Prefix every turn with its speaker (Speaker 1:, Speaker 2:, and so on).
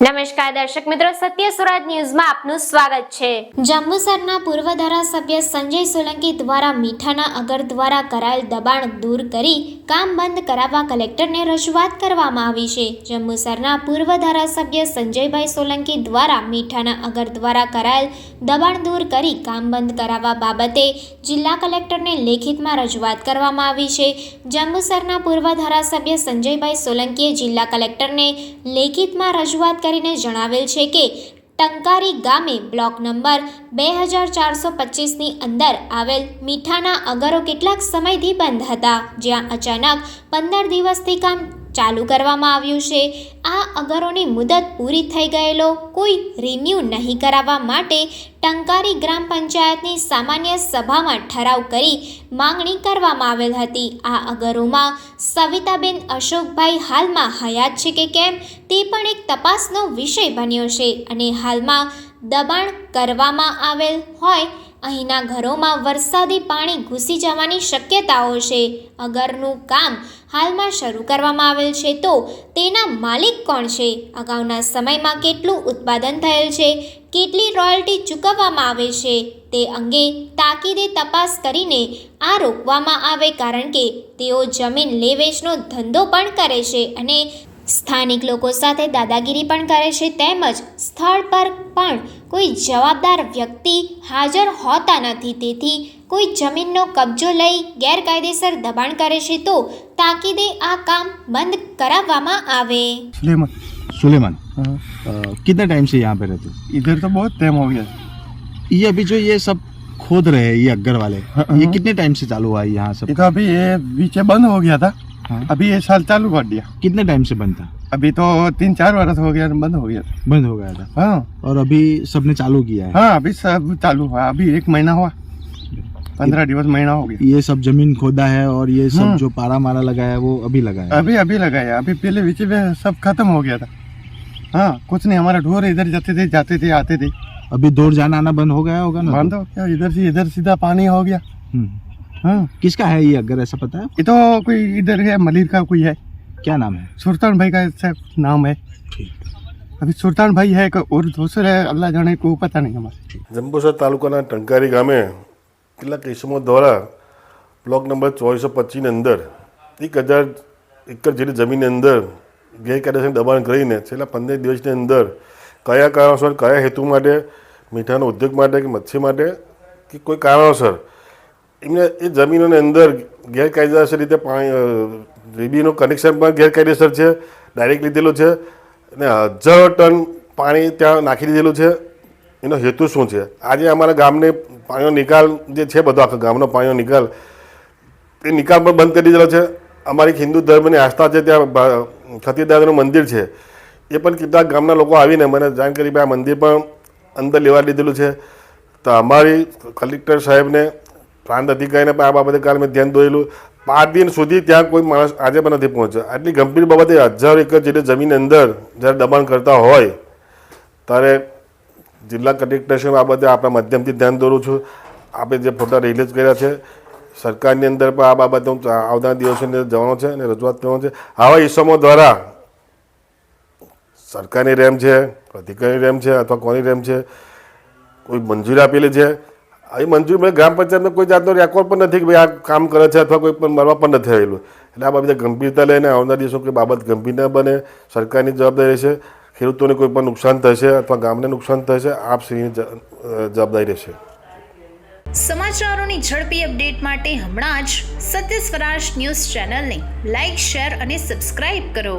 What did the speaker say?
Speaker 1: નમસ્કાર દર્શક મિત્રો, સત્ય સુરત ન્યૂઝમાં આપનું સ્વાગત છે. જંબુસરના પૂર્વ ધારાસભ્ય સંજય સોલંકી દ્વારા મીઠાના અગર દ્વારા કરાયેલ દબાણ દૂર કરી કામ બંધ કરાવવા કલેક્ટરને રજૂઆત કરવામાં આવી છે. જંબુસરના પૂર્વ ધારાસભ્ય સંજયભાઈ સોલંકી દ્વારા મીઠાના અગર દ્વારા કરાયેલ દબાણ દૂર કરી કામ બંધ કરાવવા બાબતે જિલ્લા કલેક્ટરને લેખિતમાં રજૂઆત કરવામાં આવી છે. જંબુસરના પૂર્વ ધારાસભ્ય સંજયભાઈ સોલંકીએ જિલ્લા કલેક્ટરને લેખિતમાં રજૂઆત કરીને જણાવેલ છે કે ટંકારી ગામે બ્લોક નંબર બે હજાર ચારસો પચીસની અંદર આવેલ મીઠાના અગરો કેટલાક સમયથી બંધ હતા, જ્યાં અચાનક પંદર દિવસથી કામ ચાલુ કરવામાં આવ્યું છે. આ અગરોની મુદત પૂરી થઈ ગયેલો કોઈ રિન્યૂ નહીં કરાવવા માટે ટંકારી ગ્રામ પંચાયતની સામાન્ય સભામાં ઠરાવ કરી માંગણી કરવામાં આવેલ હતી. આ અગરોમાં સવિતાબેન અશોકભાઈ હાલમાં હયાત છે કે કેમ તે પણ એક તપાસનો વિષય બન્યો છે અને હાલમાં દબાણ કરવામાં આવેલ હોય અહીંના ઘરોમાં વરસાદી પાણી ઘૂસી જવાની શક્યતાઓ છે. અગરનું કામ હાલમાં શરૂ કરવામાં આવેલ છે તો તેના માલિક કોણ છે? અગાઉના સમયમાં કેટલું ઉત્પાદન થયેલ છે? કેટલી રોયલ્ટી ચૂકવવામાં આવે છે? તે અંગે તાકીદે તપાસ કરીને આ રોકવામાં આવે કારણ કે તેઓ જમીન લેવેચનો ધંધો પણ કરે છે અને સ્થાનિક લોકો સાથે દાદાગીરી પણ કરે છે તેમજ સ્થળ પર પણ કોઈ જવાબદાર વ્યક્તિ હાજર હોતા નથી તેથી કોઈ જમીનનો કબજો લઈ ગેરકાયદેસર દબાણ કરે છે તો તાકીદે આ કામ બંધ કરાવવામાં આવે
Speaker 2: सुलेमान
Speaker 3: सुलेमान
Speaker 2: हाँ,
Speaker 3: अ, कितने टाइम से यहाँ पे रहते हो
Speaker 2: इधर तो बहुत टाइम हो गया
Speaker 3: ये अभी जो ये सब खोद रहे हैं ये अग्गर वाले
Speaker 2: हाँ,
Speaker 3: ये
Speaker 2: हाँ।
Speaker 3: कितने टाइम से चालू हुआ है यहाँ सब
Speaker 2: ये तो अभी ये बीचे बंद हो गया था
Speaker 3: हाँ।
Speaker 2: अभी ये साल चालू कर दिया।
Speaker 3: कितने टाइम से बंद था?
Speaker 2: अभी तो तीन चार वर्ष हो गया बंद हो गया।
Speaker 3: बंद हो गया था?
Speaker 2: हाँ।
Speaker 3: और अभी सबने चालू किया है?
Speaker 2: हाँ अभी सब चालू हुआ। अभी एक महीना हुआ। पंद्रह दिवस महीना हो गया।
Speaker 3: ये सब ज़मीन खोदा है और ये सब
Speaker 2: हाँ।
Speaker 3: जो पारा मारा लगाया है वो अभी लगाया
Speaker 2: अभी अभी लगाया अभी पहले बीच में सब खत्म हो गया था। हाँ कुछ नहीं हमारा ढोर इधर जाते थे जाते थे आते थे।
Speaker 3: अभी दूर जाना आना बंद हो गया होगा ना?
Speaker 2: बंद हो गया। इधर से इधर सीधा पानी हो गया।
Speaker 3: हम्म।
Speaker 2: हाँ
Speaker 3: किसका है ये अग्गर ऐसा पता है
Speaker 2: ये तो कोई इधर है मलिर का कोई है
Speaker 3: क्या नाम है
Speaker 2: सुल्तान भाई का ऐसा नाम है
Speaker 3: ठीक
Speaker 2: अभी सुल्तान भाई है कोई और दूसरे है अल्लाह जाने को पता नहीं हमारे
Speaker 4: જંબુસર તાલુકાના ટંકારી ગામે કેટલાક કિસ્મો દ્વારા બ્લોક નંબર ચોવીસો પચીસની અંદર એક હજાર એકર જેટલી જમીનની અંદર ગેરકાયદેસર દબાણ કરીને છેલ્લા પંદર દિવસની અંદર કયા કારણોસર કયા હેતુ માટે મીઠાનો ઉદ્યોગ માટે કે મચ્છી માટે કે કોઈ કારણોસર એમને એ જમીનોની અંદર ગેરકાયદેસર રીતે પાણી રીબીનું કનેક્શન પણ ગેરકાયદેસર છે ડાયરેક્ટ લીધેલું છે અને હજારો ટન પાણી ત્યાં નાખી દીધેલું છે. એનો હેતુ શું છે? આજે અમારા ગામને પાણીનો નિકાલ જે છે બધો, આખા ગામનો પાણીનો નિકાલ, એ નિકાલ પણ બંધ કરી દીધેલો છે. અમારી હિન્દુ ધર્મની આસ્થા છે, ત્યાં ખતીદાદાનું મંદિર છે. એ પણ કેટલાક ગામના લોકો આવીને મને જાણ કરી આ મંદિર પણ અંદર લેવા લીધેલું છે. તો અમારી કલેક્ટર સાહેબને પ્રાંત અધિકારીને પણ આ બાબતે કાલે મેં ધ્યાન દોરેલું. પાંચ દિન સુધી ત્યાં કોઈ માણસ આજે પણ નથી પહોંચ્યો. આટલી ગંભીર બાબતે હજારો એકર જેટલી જમીનની અંદર જ્યારે દબાણ કરતા હોય, ત્યારે જિલ્લા કલેક્ટરશ્રી બાબતે આપણા માધ્યમથી ધ્યાન દોરું છું. આપણે જે ફોટા રિલીઝ કર્યા છે, સરકારની અંદર પણ આ બાબતે હું આવનારા દિવસોની અંદર જવાનો છે અને રજૂઆત કરવાનો છે. આવા ઇસમો દ્વારા સરકારની રેમ છે, અધિકારીની રેમ છે અથવા કોની રેમ છે, કોઈ મંજૂરી આપેલી છે. આવી મંજૂરી મળે ગ્રામ પંચાયતનો કોઈ જાતનો રેકોર્ડ પણ નથી કે ભાઈ આ કામ કરે છે અથવા કોઈ પણ મરવા પણ નથી આવેલું. એટલે આ બાબતે ગંભીરતા લઈને આવનાર દિવસો કોઈ બાબત ગંભીર ન બને, સરકારની જવાબદારી રહેશે, ખેડૂતોને કોઈ પણ નુકસાન થશે અથવા ગામને નુકસાન થશે, આપ શ્રીની જવાબદારી રહેશે.
Speaker 5: સમાચારોની ઝડપી અપડેટ માટે હમણાં જ સત્ય સ્વરાજ ન્યૂઝ ચેનલને લાઇક શેર અને સબસ્ક્રાઇબ કરો.